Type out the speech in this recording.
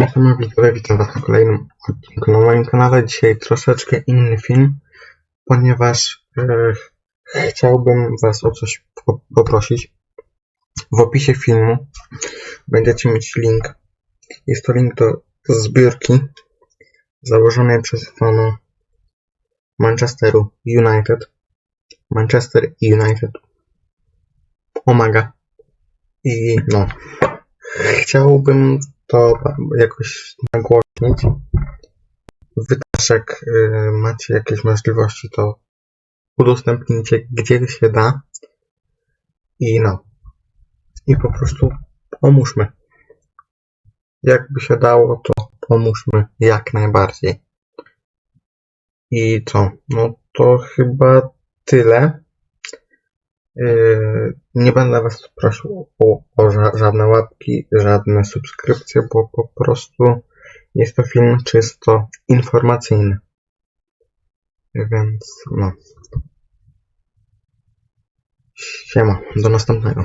Witam was na kolejnym odcinku na moim kanale. Dzisiaj troszeczkę inny film, ponieważ e, chciałbym was o coś po- poprosić. W opisie filmu będziecie mieć link. Jest to link do zbiórki założonej przez fanu Manchesteru United. Manchester United. Pomaga. I no, chciałbym to jakoś nagłośnić. Wy też jak y, macie jakieś możliwości, to udostępnijcie gdzie się da. I no. I po prostu pomóżmy. Jakby się dało, to pomóżmy jak najbardziej. I co? No to chyba tyle. Yy, nie będę Was prosił o, o ża- żadne łapki, żadne subskrypcje, bo po prostu jest to film czysto informacyjny. Więc no. Siema, do następnego.